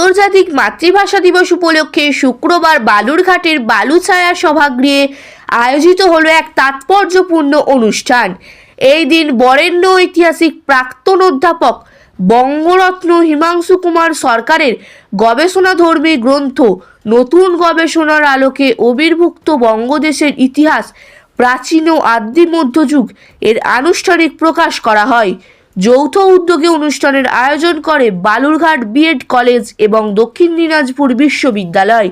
আন্তর্জাতিক মাতৃভাষা দিবস উপলক্ষে শুক্রবার বালুরঘাটের বালুছায়া সভাগৃহে আয়োজিত হলো এক তাৎপর্যপূর্ণ অনুষ্ঠান। এই দিন বরেণ্য ঐতিহাসিক প্রাক্তন অধ্যাপক বঙ্গরত্ন হিমাংশু কুমার সরকারের গবেষণাধর্মী গ্রন্থ নতুন গবেষণার আলোকে অবির্ভুক্ত বঙ্গদেশের ইতিহাস প্রাচীন ও আদি মধ্যযুগ এর আনুষ্ঠানিক প্রকাশ করা হয়। যৌথ উদ্যোগে অনুষ্ঠানের আয়োজন করে বালুরঘাট বিএড কলেজ এবং দক্ষিণ দিনাজপুর বিশ্ববিদ্যালয়।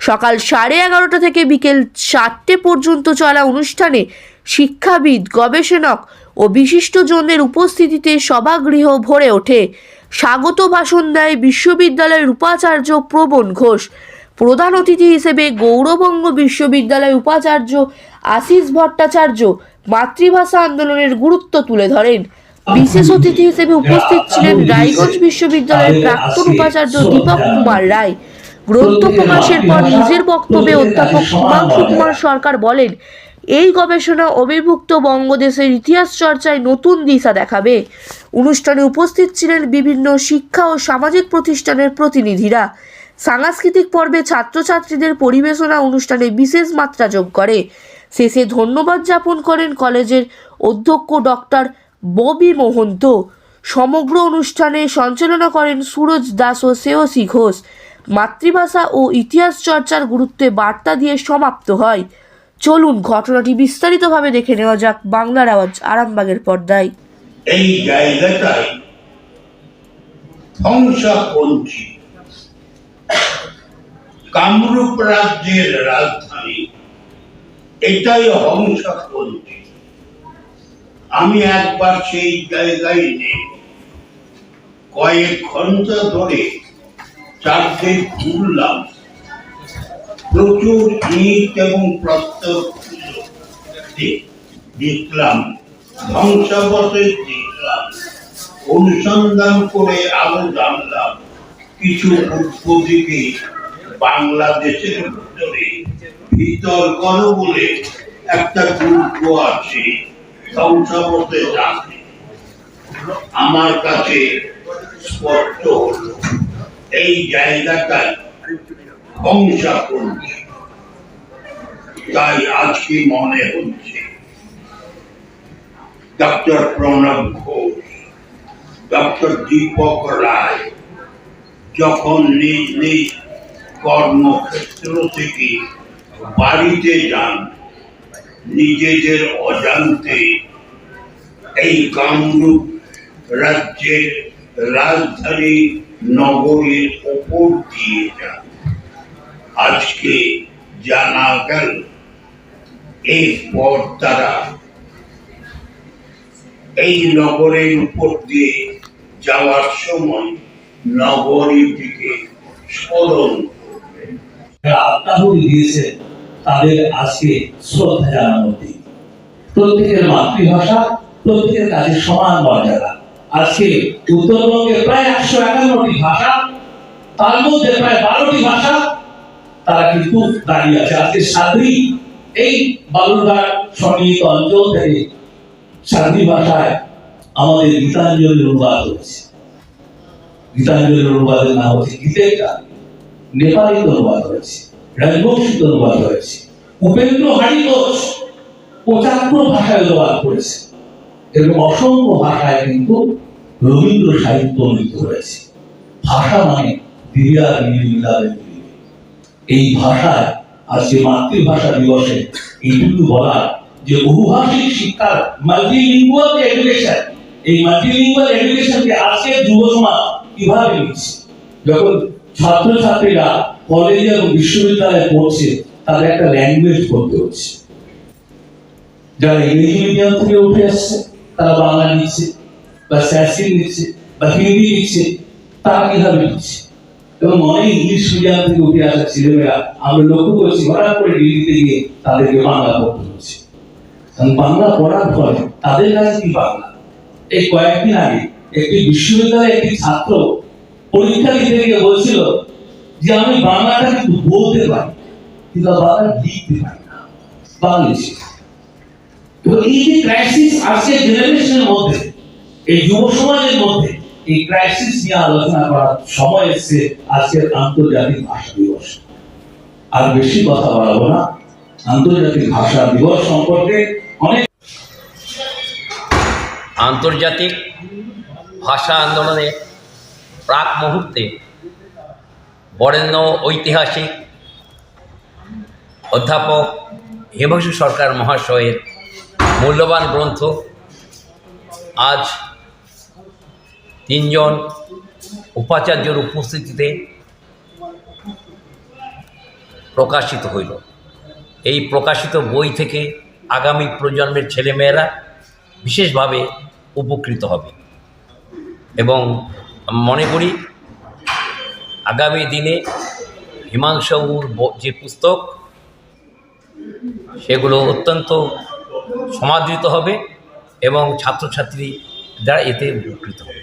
সকাল সাড়ে এগারোটা থেকে বিকেল চারটে পর্যন্ত চলা অনুষ্ঠানে শিক্ষাবিদ, গবেষণক ও বিশিষ্টজনদের উপস্থিতিতে সভাগৃহ ভরে ওঠে। স্বাগত ভাষণ দেয় বিশ্ববিদ্যালয়ের উপাচার্য প্রবণ ঘোষ। প্রধান অতিথি হিসেবে গৌরবঙ্গ বিশ্ববিদ্যালয় উপাচার্য আশিস ভট্টাচার্য মাতৃভাষা আন্দোলনের গুরুত্ব তুলে ধরেন। বিশেষ অতিথি হিসেবে উপস্থিত ছিলেন রায়গঞ্জ বিশ্ববিদ্যালয়ের প্রাক্তন উপাচার্য দীপক কুমার রায়। গ্রন্থ প্রকাশের পর নিজের বক্তব্যে অধ্যাপক হিমাংশু কুমার সরকার বলেন এই গবেষণা অবিভক্ত বঙ্গদেশের ইতিহাস চর্চায় নতুন দিশা দেখাবে। অনুষ্ঠানে উপস্থিত ছিলেন বিভিন্ন শিক্ষা ও সামাজিক প্রতিষ্ঠানের প্রতিনিধিরা। সাংস্কৃতিক পর্বে ছাত্রছাত্রীদের পরিবেশনা অনুষ্ঠানে বিশেষ মাত্রা যোগ করে। শেষে ধন্যবাদ জ্ঞাপন করেন কলেজের অধ্যক্ষ ডক্টর ববি মোহন্ত সমগ্র অনুষ্ঠানে সঞ্চালনা করেন সুরজ দাস ও শ্রেয়সী ঘোষ। মাতৃভাষা ও ইতিহাস চর্চার গুরুত্বে বার্তা দিয়ে সমাপ্ত হয়। চলুন ঘটনাটি বিস্তারিতভাবে দেখে নেওয়া যাক বাংলার আওয়াজ আরামবাগের পর্দায়। এই কামরূপ রাজ্যের রাজধানী, এটাই হংসাপন্থী আমি একবার সেই জায়গায় নেই। কয়েক ঘণ্টা ধরে চারদিক ঘুরলাম। প্রচুর ইট এবং প্রস্তর দেখলাম, ধ্বংসাবশেষ দেখলাম। অনুসন্ধান করে আরও জানলাম, কিছু উদ্যোগীকে বাংলাদেশের ভিতরে ভিতর বলে একটা দুর্গ আছে। ধ্বংসাবশেষ আছে আমার কাছে স্পষ্ট হলো, এই জায়গাটাই ধ্বংসা করছে তাই আজকে মনে হচ্ছে, ডক্টর প্রণব ঘোষ, ডক্টর দীপক রায় যখন নিজ নিজ কর্মক্ষেত্র থেকে বাড়িতে যান, নিজেদের অজান্তে এই কামরূপ রাজ্যের রাজধানী নগরীর ওপর দিয়ে যান। আজকে জানা গেল, এরপর তারা এই নগরের উপর দিয়ে যাওয়ার সময় নগরীটিকে স্মরণ তাদের আজকে শ্রদ্ধা জানানোর দিন প্রত্যেকের মাতৃভাষা প্রত্যেকের কাছে সমান মর্যাদা। আজকে উত্তরবঙ্গে প্রায় একশো একান্নটি ভাষা, তার মধ্যে প্রায় বারোটি ভাষা তারা কিন্তু দাঁড়িয়ে আছে। আজকে সাধী এই বালুরঘাট সন্নিহিত অঞ্চল থেকে সাধী ভাষায় আমাদের গীতাঞ্জলি অনুবাদ হয়েছে। গীতাঞ্জলি অনুবাদের নাম হচ্ছে গীতেটা নেপালিতে অনুবাদ হয়েছে রাজবংশীতে অনুবাদ হয়েছে, উপেন্দ্র হারি ঘোষ পঁচাত্তর ভাষায় অনুবাদ করেছে। এবং অসংখ্য ভাষায় কিন্তু রবীন্দ্র সাহিত্য অন্বিত হয়েছে। ভাষা মানে এই ভাষায় আজকে মাতৃভাষা দিবসে এইটুকু বলা যে বহুভাষিক শিক্ষার মাল্টিলিঙ্গুয়াল এডুকেশন এই মাল্টিলিঙ্গুয়াল এডুকেশনকে আজকে যুব সমাজ কীভাবে নিচ্ছে? যখন ছাত্রছাত্রীরা কলেজে এবং বিশ্ববিদ্যালয়ে পড়ছে, তাদের একটা ল্যাঙ্গুয়েজ পড়তে হচ্ছে। যারা ইংরেজি মিডিয়াম থেকে উঠে আসছে তারা বাংলা নিচ্ছে বা স্যাসিন নিচ্ছে বা হিন্দি নিচ্ছে তারা কীভাবে নিচ্ছে এবং অনেক ইংলিশ মিডিয়াম থেকে উঠে আসা ছেলেমেয়েরা আমরা লক্ষ্য করছি হঠাৎ করে ডিগ্রিতে গিয়ে তাদেরকে বাংলা পড়তে হচ্ছে কারণ বাংলা পড়ার ফলে তাদের কাছে কি বাংলা এই কয়েকদিন আগে একটি বিশ্ববিদ্যালয়ে একটি ছাত্র পরীক্ষা দিতে গিয়ে বলছিল যে আমি বাংলাটা কিন্তু বলতে পারি কিন্তু বাংলা লিখতে পারি না বাংলাদেশে তো এই যে ক্রাইসিস আসছে জেনারেশনের মধ্যে, এই যুব সমাজের মধ্যে, এই ক্রাইসিস নিয়ে আলোচনা করার সময় এসেছে আজকের আন্তর্জাতিক ভাষা দিবস। আর বেশি কথা বাড়াবো না, আন্তর্জাতিক ভাষা দিবস সম্পর্কে অনেক আন্তর্জাতিক ভাষা আন্দোলনের প্রাক মুহূর্তে বরেণ্য ঐতিহাসিক অধ্যাপক হেমশু সরকার মহাশয়ের মূল্যবান গ্রন্থ। আজ তিনজন উপাচার্যর উপস্থিতিতে প্রকাশিত হইল। এই প্রকাশিত বই থেকে আগামী প্রজন্মের ছেলেমেয়েরা বিশেষভাবে উপকৃত হবে। এবং মনে করি, আগামী দিনে হিমাংশুর যে পুস্তক, সেগুলো অত্যন্ত সমাদৃত হবে এবং ছাত্রছাত্রী যারা এতে উপকৃত হবে।